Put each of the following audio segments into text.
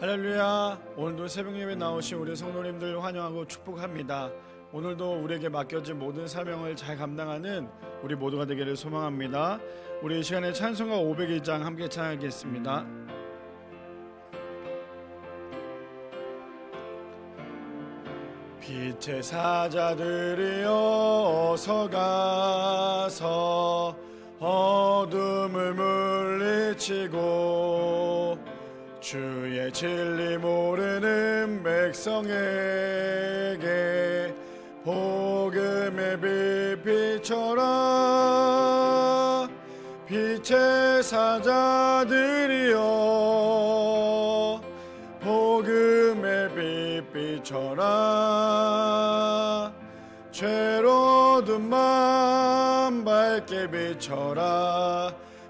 할렐루야. 오늘도 새벽 예배 나오신 우리 성도님들 환영하고 축복합니다. 오늘도 우리에게 맡겨진 모든 사명을 잘 감당하는 우리 모두가 되기를 소망합니다. 우리 이 시간에 찬송가 501장 함께 찬양하겠습니다. 빛의 사자들이여 어서 가서 어둠을 물리치고 주의 진리 모르는 백성에게 복음의 빛 비춰라 빛의 사자들이여 복음의 빛 비춰라 죄로든 맘 밝게 비춰라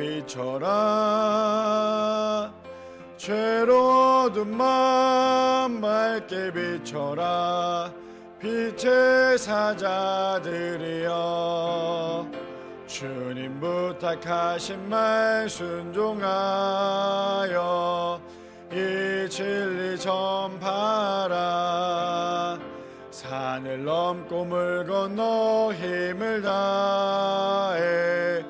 비춰라. 죄로든 맘 밝게 비춰라. 빛의 사자들이여. 주님 부탁하신 말 순종하여 이 진리 전파라. 산을 넘고 물 건너 힘을 다해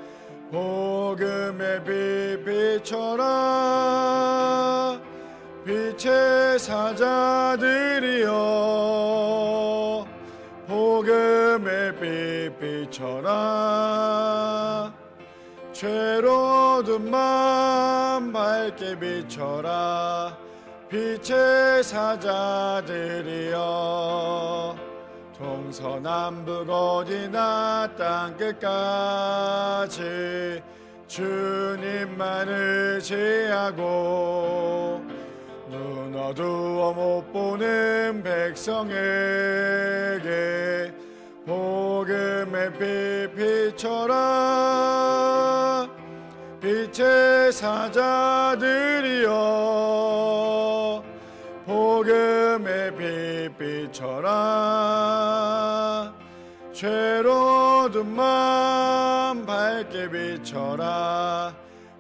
빛 비춰라. 빛의 사자들이여 복음의 빛 비춰라. 죄로든 맘 밝게 비춰라. 빛의 사자들이여 동서남북 어디나 땅끝까지 주님만 의지하고 눈 어두워 못 보는 백성에게 복음의 빛 비춰라 빛의 사자들이여 복음의 빛 비춰라 죄로든 맘 밝게 비춰라.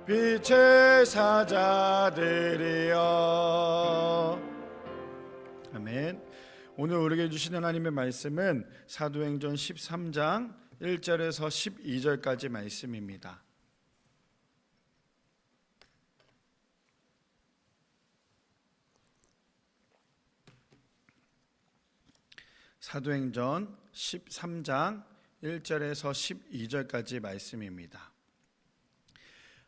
빛의 사자들이여. 아멘. 오늘 우리에게 주신 하나님의 말씀은 사도행전 13장 1절에서 12절까지 말씀입니다. 사도행전 13장 1절에서 12절까지 말씀입니다.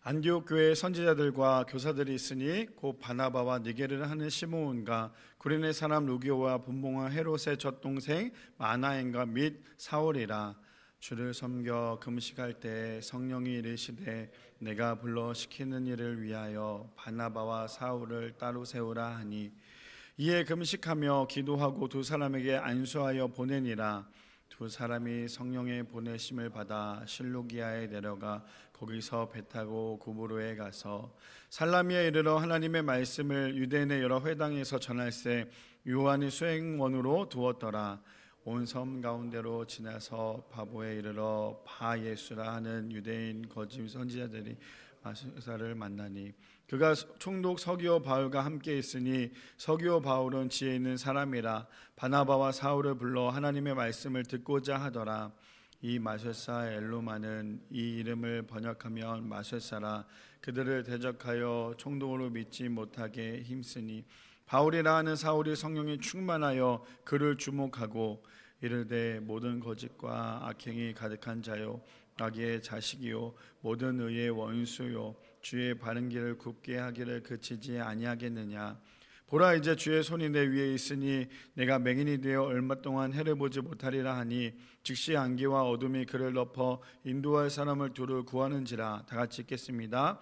안디옥 교회 선지자들과 교사들이 있으니 곧 바나바와 니게를 하는 시므온과 구레네 사람 루기오와 분봉왕 헤롯의 젖동생 마나엔과 및 사울이라 주를 섬겨 금식할 때 성령이 이르시되 내가 불러 시키는 일을 위하여 바나바와 사울을 따로 세우라 하니 이에 금식하며 기도하고 두 사람에게 안수하여 보내니라 두 사람이 성령의 보내심을 받아 실루기아에 내려가 거기서 배 타고 구브로에 가서 살라미에 이르러 하나님의 말씀을 유대인의 여러 회당에서 전할세 요한이 수행원으로 두었더라. 온 섬 가운데로 지나서 바보에 이르러 바 예수라 하는 유대인 거짓 선지자들이 마술사를 만나니 그가 총독 서기오 바울과 함께 있으니 서기오 바울은 지혜 있는 사람이라 바나바와 사울을 불러 하나님의 말씀을 듣고자 하더라. 이 마술사 엘로마는 이 이름을 번역하면 마술사라 그들을 대적하여 총독으로 믿지 못하게 힘쓰니 바울이라 하는 사울이 성령에 충만하여 그를 주목하고 이르되 모든 거짓과 악행이 가득한 자요 악의 자식이요 모든 의의 원수요 주의 바른 길을 굽게 하기를 그치지 아니하겠느냐 보라 이제 주의 손이 내 위에 있으니 내가 맹인이 되어 얼마 동안 해를 보지 못하리라 하니 즉시 안개와 어둠이 그를 덮어 인도할 사람을 두루 구하는지라 다 같이 읽겠습니다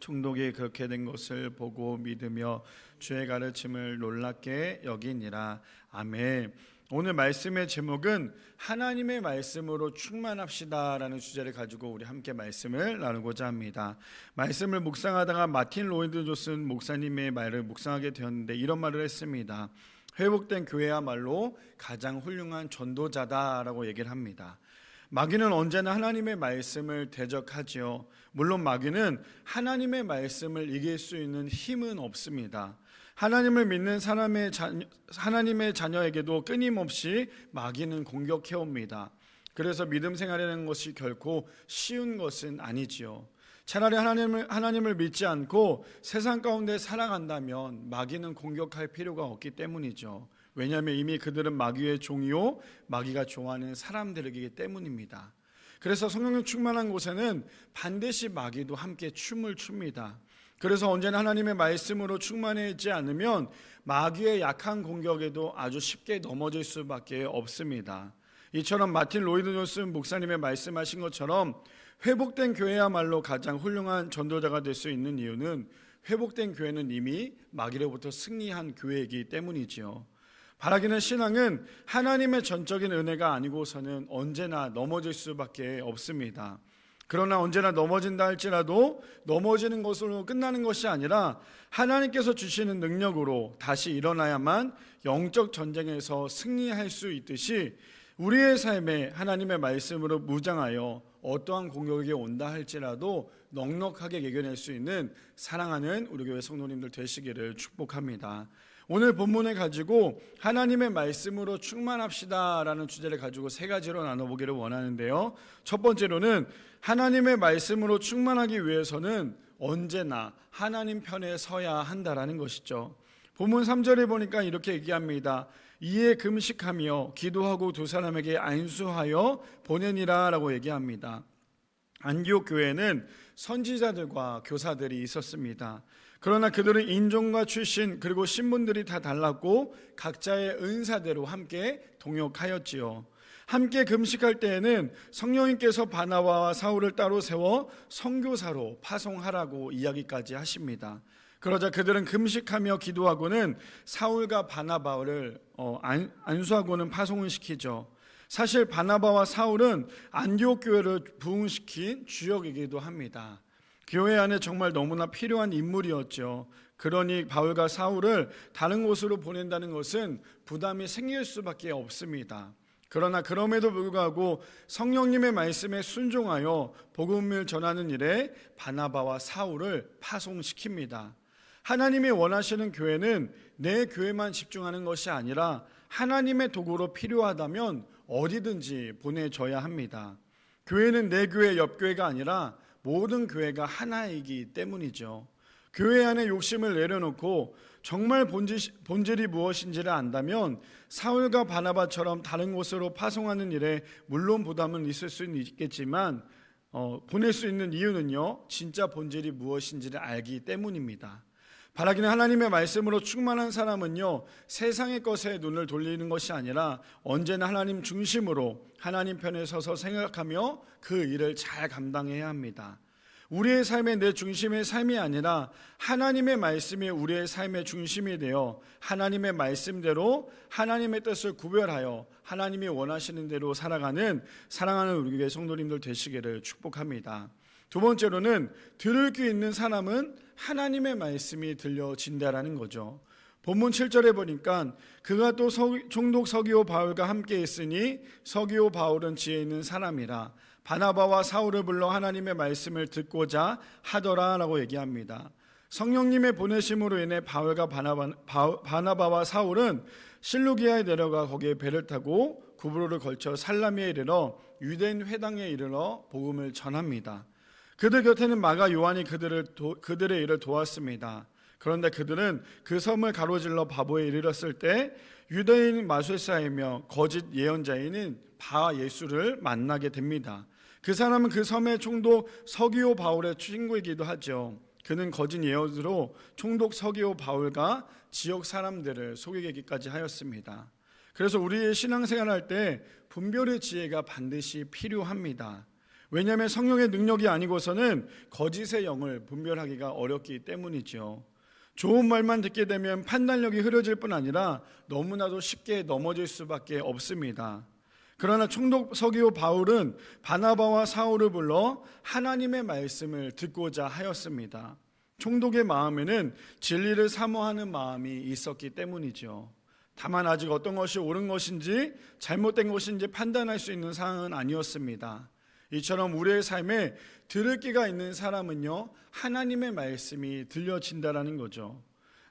총독이 그렇게 된 것을 보고 믿으며 주의 가르침을 놀랍게 여기니라. 아멘. 오늘 말씀의 제목은 하나님의 말씀으로 충만합시다라는 주제를 가지고 우리 함께 말씀을 나누고자 합니다. 말씀을 묵상하다가 마틴 로이드 조슨 목사님의 말을 묵상하게 되었는데 이런 말을 했습니다. 회복된 교회야말로 가장 훌륭한 전도자다라고 얘기를 합니다. 마귀는 언제나 하나님의 말씀을 대적하지요. 물론 마귀는 하나님의 말씀을 이길 수 있는 힘은 없습니다. 하나님을 믿는 사람의 자녀, 하나님의 자녀에게도 끊임없이 마귀는 공격해 옵니다. 그래서 믿음 생활이라는 것이 결코 쉬운 것은 아니지요. 차라리 하나님을 하나님을 믿지 않고 세상 가운데 살아간다면 마귀는 공격할 필요가 없기 때문이죠. 왜냐하면 이미 그들은 마귀의 종이요 마귀가 좋아하는 사람들이기 때문입니다. 그래서 성령님 충만한 곳에는 반드시 마귀도 함께 춤을 춥니다. 그래서 언제나 하나님의 말씀으로 충만해지지 않으면 마귀의 약한 공격에도 아주 쉽게 넘어질 수밖에 없습니다. 이처럼 마틴 로이드 존슨 목사님의 말씀하신 것처럼 회복된 교회야말로 가장 훌륭한 전도자가 될 수 있는 이유는 회복된 교회는 이미 마귀로부터 승리한 교회이기 때문이지요. 바라기는 신앙은 하나님의 전적인 은혜가 아니고서는 언제나 넘어질 수밖에 없습니다. 그러나 언제나 넘어진다 할지라도 넘어지는 것으로 끝나는 것이 아니라 하나님께서 주시는 능력으로 다시 일어나야만 영적 전쟁에서 승리할 수 있듯이 우리의 삶에 하나님의 말씀으로 무장하여 어떠한 공격이 온다 할지라도 넉넉하게 이겨낼 수 있는 사랑하는 우리 교회 성도님들 되시기를 축복합니다. 오늘 본문을 가지고 하나님의 말씀으로 충만합시다라는 주제를 가지고 세 가지로 나눠보기를 원하는데요. 첫 번째로는 하나님의 말씀으로 충만하기 위해서는 언제나 하나님 편에 서야 한다라는 것이죠. 본문 3절에 보니까 이렇게 얘기합니다. 이에 금식하며 기도하고 두 사람에게 안수하여 보내니라라고 얘기합니다. 안디옥 교회는 선지자들과 교사들이 있었습니다. 그러나 그들은 인종과 출신 그리고 신분들이 다 달랐고 각자의 은사대로 함께 동역하였지요. 함께 금식할 때에는 성령님께서 바나바와 사울을 따로 세워 선교사로 파송하라고 이야기까지 하십니다. 그러자 그들은 금식하며 기도하고는 사울과 바나바를 어, 안수하고는 파송을 시키죠. 사실 바나바와 사울은 안디옥 교회를 부흥시킨 주역이기도 합니다. 교회 안에 정말 너무나 필요한 인물이었죠. 그러니 바울과 사울을 다른 곳으로 보낸다는 것은 부담이 생길 수밖에 없습니다. 그러나 그럼에도 불구하고 성령님의 말씀에 순종하여 복음을 전하는 일에 바나바와 사울을 파송시킵니다. 하나님이 원하시는 교회는 내 교회만 집중하는 것이 아니라 하나님의 도구로 필요하다면 어디든지 보내줘야 합니다. 교회는 내 교회 옆 교회가 아니라 모든 교회가 하나이기 때문이죠. 교회 안에 욕심을 내려놓고 정말 본질, 본질 이 무엇인지를 안다면 사울과 바나바처럼 다른 곳으로 파송하는 일에 물론 부담은 있을 수는 있겠지만 어, 보낼 수 있는 이유는요 진짜 본질이 무엇인지를 알기 때문입니다. 바라기는 하나님의 말씀으로 충만한 사람은요 세상의 것에 눈을 돌리는 것이 아니라 언제나 하나님 중심으로 하나님 편에 서서 생각하며 그 일을 잘 감당해야 합니다. 우리의 삶의 내 중심의 삶이 아니라 하나님의 말씀이 우리의 삶의 중심이 되어 하나님의 말씀대로 하나님의 뜻을 구별하여 하나님이 원하시는 대로 살아가는 사랑하는 우리 교회 성도님들 되시기를 축복합니다. 두 번째로는 들을 귀 있는 사람은 하나님의 말씀이 들려진다라는 거죠. 본문 7절에 보니까 그가 또 총독 서기오 바울과 함께 있으니 서기오 바울은 지혜 있는 사람이라 바나바와 사울을 불러 하나님의 말씀을 듣고자 하더라라고 얘기합니다. 성령님의 보내심으로 인해 바울과 바나바, 바나바와 사울은 실루기아에 내려가 거기에 배를 타고 구브로를 걸쳐 살라미에 이르러 유대인 회당에 이르러 복음을 전합니다. 그들 곁에는 마가 요한이 그들을 도, 그들의 일을 도왔습니다. 그런데 그들은 그 섬을 가로질러 바보에 이르렀을 때 유대인 마술사이며 거짓 예언자인 바 예수를 만나게 됩니다. 그 사람은 그 섬의 총독 서기오 바울의 친구이기도 하죠. 그는 거짓 예언으로 총독 서기오 바울과 지역 사람들을 속이기까지 하였습니다. 그래서 우리의 신앙생활 할때 분별의 지혜가 반드시 필요합니다. 왜냐하면 성령의 능력이 아니고서는 거짓의 영을 분별하기가 어렵기 때문이죠. 좋은 말만 듣게 되면 판단력이 흐려질 뿐 아니라 너무나도 쉽게 넘어질 수밖에 없습니다. 그러나 총독 서기오 바울은 바나바와 사울을 불러 하나님의 말씀을 듣고자 하였습니다. 총독의 마음에는 진리를 사모하는 마음이 있었기 때문이죠. 다만 아직 어떤 것이 옳은 것인지 잘못된 것인지 판단할 수 있는 상황은 아니었습니다. 이처럼 우리의 삶에 들을 끼가 있는 사람은요 하나님의 말씀이 들려진다라는 거죠.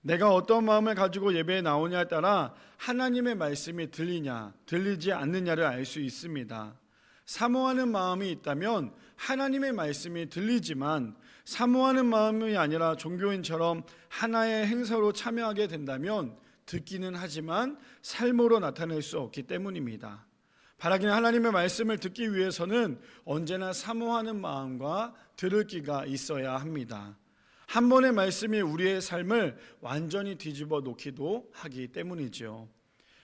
내가 어떤 마음을 가지고 예배에 나오냐에 따라 하나님의 말씀이 들리냐 들리지 않느냐를 알 수 있습니다. 사모하는 마음이 있다면 하나님의 말씀이 들리지만 사모하는 마음이 아니라 종교인처럼 하나의 행사로 참여하게 된다면 듣기는 하지만 삶으로 나타낼 수 없기 때문입니다. 바라기는 하나님의 말씀을 듣기 위해서는 언제나 사모하는 마음과 들을 기가 있어야 합니다. 한 번의 말씀이 우리의 삶을 완전히 뒤집어 놓기도 하기 때문이지요.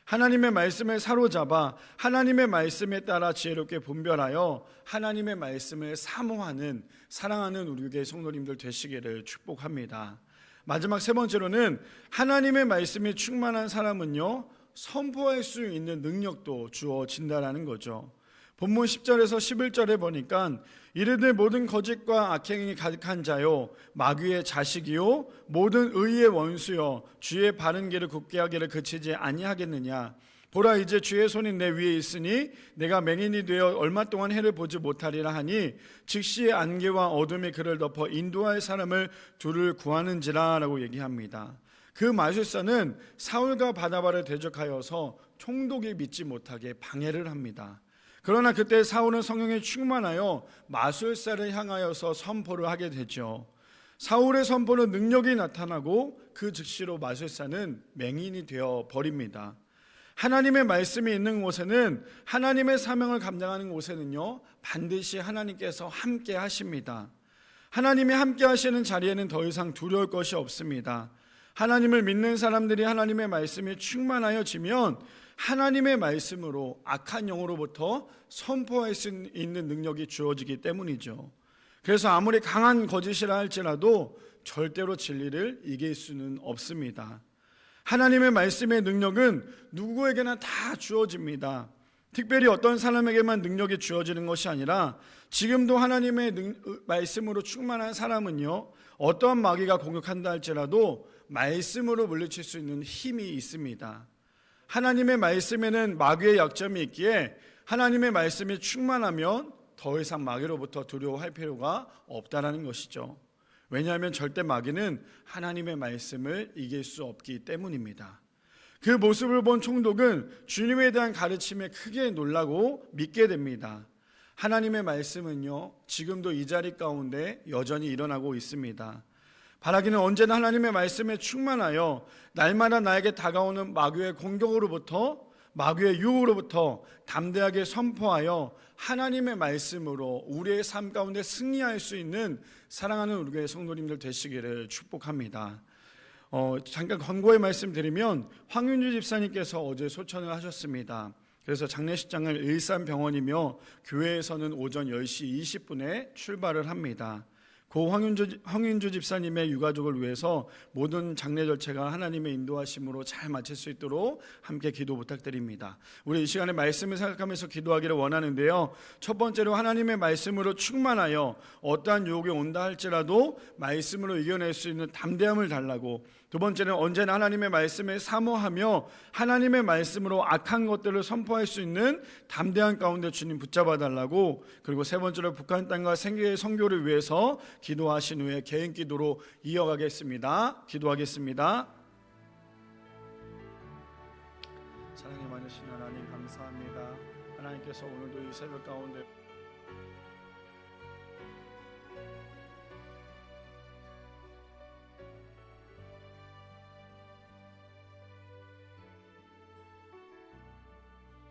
하나님의 말씀을 사로잡아 하나님의 말씀에 따라 지혜롭게 분별하여 하나님의 말씀을 사모하는 사랑하는 우리 교회 성도님들 되시기를 축복합니다. 마지막 세 번째로는 하나님의 말씀이 충만한 사람은요 선포할 수 있는 능력도 주어진다라는 거죠. 본문 10절에서 11절에 보니까 이르되 모든 거짓과 악행이 가득한 자요 마귀의 자식이요 모든 의의 원수요 주의 바른 길을 굳게 하기를 그치지 아니하겠느냐 보라 이제 주의 손이 내 위에 있으니 내가 맹인이 되어 얼마 동안 해를 보지 못하리라 하니 즉시 안개와 어둠이 그를 덮어 인도할 사람을 둘을 구하는지라라고 얘기합니다. 그 마술사는 사울과 바나바를 대적하여서 총독이 믿지 못하게 방해를 합니다. 그러나 그때 사울은 성령에 충만하여 마술사를 향하여서 선포를 하게 되죠. 사울의 선포는 능력이 나타나고 그 즉시로 마술사는 맹인이 되어 버립니다. 하나님의 말씀이 있는 곳에는 하나님의 사명을 감당하는 곳에는요 반드시 하나님께서 함께 하십니다. 하나님이 함께 하시는 자리에는 더 이상 두려울 것이 없습니다. 하나님을 믿는 사람들이 하나님의 말씀이 충만하여 지면 하나님의 말씀으로 악한 영으로부터 선포할 수 있는 능력이 주어지기 때문이죠. 그래서 아무리 강한 거짓이라 할지라도 절대로 진리를 이길 수는 없습니다. 하나님의 말씀의 능력은 누구에게나 다 주어집니다. 특별히 어떤 사람에게만 능력이 주어지는 것이 아니라 지금도 하나님의 능, 말씀으로 충만한 사람은요 어떠한 마귀가 공격한다 할지라도 말씀으로 물리칠 수 있는 힘이 있습니다. 하나님의 말씀에는 마귀의 약점이 있기에 하나님의 말씀이 충만하면 더 이상 마귀로부터 두려워할 필요가 없다라는 것이죠. 왜냐하면 절대 마귀는 하나님의 말씀을 이길 수 없기 때문입니다. 그 모습을 본 총독은 주님에 대한 가르침에 크게 놀라고 믿게 됩니다. 하나님의 말씀은요, 지금도 이 자리 가운데 여전히 일어나고 있습니다. 바라기는 언제나 하나님의 말씀에 충만하여 날마다 나에게 다가오는 마귀의 공격으로부터 마귀의 유혹으로부터 담대하게 선포하여 하나님의 말씀으로 우리의 삶 가운데 승리할 수 있는 사랑하는 우리 교회 성도님들 되시기를 축복합니다. 어, 잠깐 권고의 말씀 드리면 황윤주 집사님께서 어제 소천을 하셨습니다. 그래서 장례식장을 일산병원이며 교회에서는 오전 10시 20분에 출발을 합니다. 고 황윤주, 황윤주 집사님의 유가족을 위해서 모든 장례 절차가 하나님의 인도하심으로 잘 마칠 수 있도록 함께 기도 부탁드립니다. 우리 이 시간에 말씀을 생각하면서 기도하기를 원하는데요. 첫 번째로 하나님의 말씀으로 충만하여 어떠한 유혹이 온다 할지라도 말씀으로 이겨낼 수 있는 담대함을 달라고 두 번째는 언제나 하나님의 말씀을 사모하며 하나님의 말씀으로 악한 것들을 선포할 수 있는 담대한 가운데 주님 붙잡아 달라고 그리고 세 번째로 북한 땅과 생계의 선교를 위해서 기도하신 후에 개인 기도로 이어가겠습니다. 기도하겠습니다. 사랑이 많으신 하나님 감사합니다. 하나님께서 오늘도 이 새벽 가운데